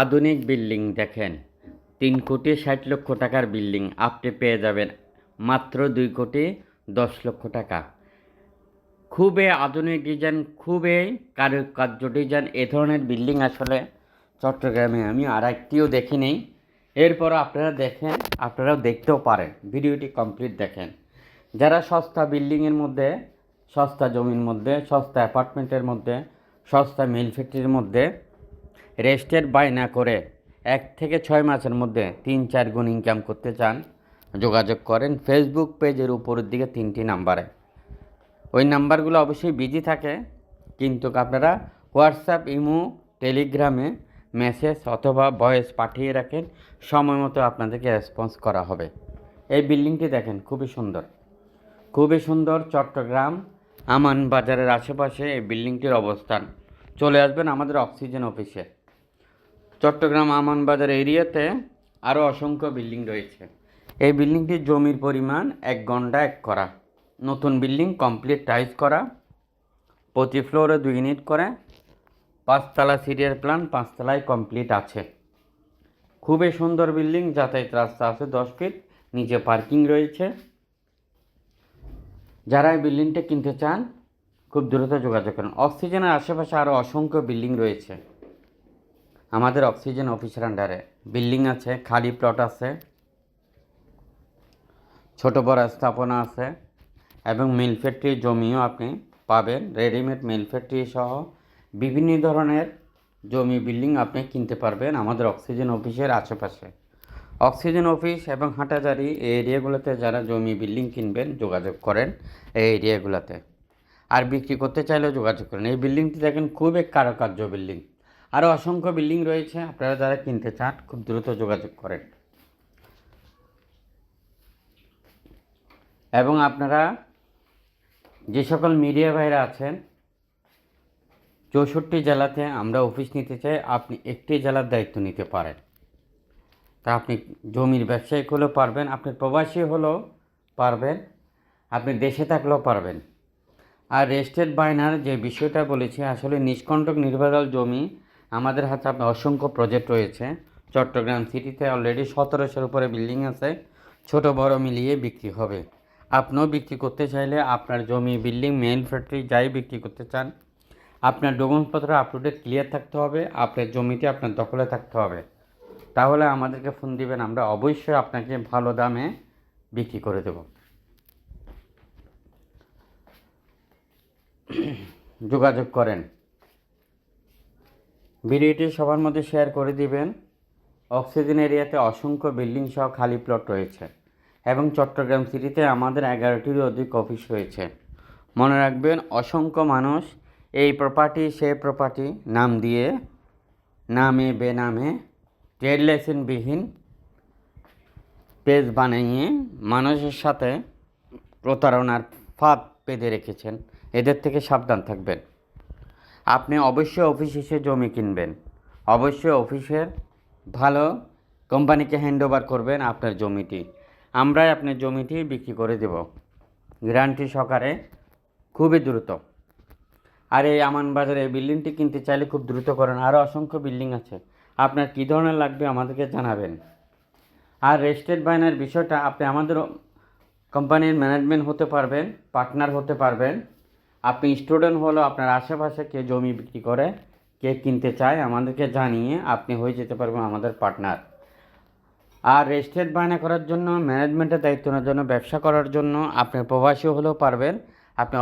আধুনিক বিল্ডিং দেখেন। তিন কোটি ষাট লক্ষ টাকার বিল্ডিং আপনি পেয়ে যাবেন। মাত্র দুই কোটি দশ লক্ষ টাকা। খুবই আধুনিক ডিজাইন, খুবই কারুকার্য ডিজাইন। এ ধরনের বিল্ডিং আসলে চট্টগ্রামে আমি আর একটিও দেখি নেই। এরপর আপনারা দেখেন, আপনারাও দেখতেও পারেন। ভিডিওটি কমপ্লিট দেখেন। যারা সস্তা বিল্ডিংয়ের মধ্যে, সস্তা জমির মধ্যে, সস্তা অ্যাপার্টমেন্টের মধ্যে, সস্তা মিল ফ্যাক্টরির মধ্যে রেস্টের বায়না করে এক থেকে ছয় মাসের মধ্যে তিন চার গুণ ইনকাম করতে চান, যোগাযোগ করেন ফেসবুক পেজের উপরের দিকে তিনটি নাম্বারে ওই নাম্বারগুলো অবশ্যই বিজি থাকে, কিন্তু আপনারা হোয়াটসঅ্যাপ ইমো টেলিগ্রামে মেসেজ অথবা ভয়েস পাঠিয়ে রাখেন, সময় মতো আপনাদেরকে রেসপন্স করা হবে। এই বিল্ডিংটি দেখেন খুবই সুন্দর। খুবই সুন্দর চট্টগ্রাম, আমান বাজারের আশেপাশে এই বিল্ডিংটির অবস্থান। চলে আসবেন আমাদের অক্সিজেন অফিসে চট্টগ্রাম আমান বাজার এরিয়াতে আরও অসংখ্য বিল্ডিং রয়েছে। এই বিল্ডিংটির জমির পরিমাণ এক ঘণ্টা এক করা। নতুন বিল্ডিং কমপ্লিট টাইজ করা, প্রতি ফ্লোরে দুই ইউনিট করে, পাঁচতলা সিরিয়ার প্ল্যান পাঁচতলায় কমপ্লিট আছে। খুবই সুন্দর বিল্ডিং, যাতায়াত রাস্তা আছে দশ ফিট, নিচে পার্কিং রয়েছে। যারা এই বিল্ডিংটা কিনতে চান, খুব দ্রুত যোগাযোগ করেন। অক্সিজেনের আশেপাশে আরও অসংখ্য বিল্ডিং রয়েছে। আমাদের অক্সিজেন অফিসের আন্ডারে বিল্ডিং আছে, খালি প্লট আছে, ছোট বড় স্থাপনা আছে, এবং মিল ফ্যাক্টরি জমিও আপনি পাবেন। রেডিমেড মিল ফ্যাক্টরি সহ বিভিন্ন ধরনের জমি, বিল্ডিং আপনি কিনতে পারবেন আমাদের অক্সিজেন অফিসের আশেপাশে। অক্সিজেন অফিস এবং হাঁটাজারি এই এরিয়াগুলোতে যারা জমি, বিল্ডিং কিনবেন, যোগাযোগ করেন এই এরিয়াগুলোতে আর বিক্রি করতে চাইলেও যোগাযোগ করেন। এই বিল্ডিংটি দেখেন খুবই কারুকার্য বিল্ডিং। আরও অসংখ্য বিল্ডিং রয়েছে, আপনারা যারা কিনতে চান, খুব দ্রুত যোগাযোগ করেন। এবং আপনারা যে সকল মিডিয়া ভাইরা আছেন, চৌষট্টি জেলাতে আমরা অফিস নিতে চাই, আপনি একটি জেলার দায়িত্ব নিতে পারেন। তা আপনি জমির ব্যবসায়িক হলেও পারবেন, আপনি প্রবাসী হলেও পারবেন, আপনি দেশে থাকলেও পারবেন। আর রেস্টেড বায়নার যে বিষয়টা বলেছি, আসলে নিষ্কণ্টক নির্ভরশীল জমি আমাদের হাতে আপনার অসংখ্য প্রজেক্ট রয়েছে। চট্টগ্রাম সিটিতে অলরেডি সতেরোশোর উপরে বিল্ডিং আছে। ছোট, বড় মিলিয়ে বিক্রি হবে। আপনিও বিক্রি করতে চাইলে আপনার জমি বিল্ডিং মেইন ফ্যাক্টরি যাই বিক্রি করতে চান, আপনার ডকুমেন্টসপত্র আপ টু ডেট ক্লিয়ার থাকতে হবে, আপনার জমিটি আপনার দখলে থাকতে হবে। তাহলে আমাদেরকে ফোন দিবেন, আমরা অবশ্যই আপনাকে ভালো দামে বিক্রি করে দেব। যোগাযোগ করেন। ভিডিওটি সবার মধ্যে শেয়ার করে দিবেন। অক্সিজেন এরিয়াতে অসংখ্য বিল্ডিং সহ খালি প্লট রয়েছে এবং চট্টগ্রাম সিটিতে আমাদের এগারোটিরও অধিক অফিস রয়েছে। মনে রাখবেন, অসংখ্য মানুষ এই প্রপার্টি সে প্রপার্টি নাম দিয়ে, নামে, বেনামে ট্রেড লাইসেন্সবিহীন পেজ বানিয়ে মানুষের সাথে প্রতারণার ফাঁদ পেতে রেখেছেন। এদের থেকে সাবধান থাকবেন। আপনি অবশ্যই অফিস এসে জমি কিনবেন। অবশ্যই অফিসের ভালো কোম্পানিকে হ্যান্ড ওভার করবেন আপনার জমিটি। আমরাই আপনার জমিটি বিক্রি করে দেব। গ্যারান্টি সহকারে খুবই দ্রুত। আর এই আমান বাজারে এই বিল্ডিংটি কিনতে চাইলে খুব দ্রুত করেন। আরও অসংখ্য বিল্ডিং আছে। আপনার কী ধরনের লাগবে আমাদেরকে জানাবেন। আর রেস্টেড বাইনার বিষয়টা, আপনি আমাদের কোম্পানির ম্যানেজমেন্ট হতে পারবেন, পার্টনার হতে পারবেন। আপনি স্টুডেন্ট হলো আপনার আশেপাশে কে জমি বিক্রি করে, কে কিনতে চায়, আমাদেরকে জানিয়ে আপনি হয়ে যেতে পারবেন আমাদের পার্টনার আর রেজিস্ট্রেট বায়না করার জন্য ম্যানেজমেন্টের দায়িত্ব নেওয়ার জন্য, ব্যবসা করার জন্য আপনি প্রবাসী হলেও পারবেন, আপনি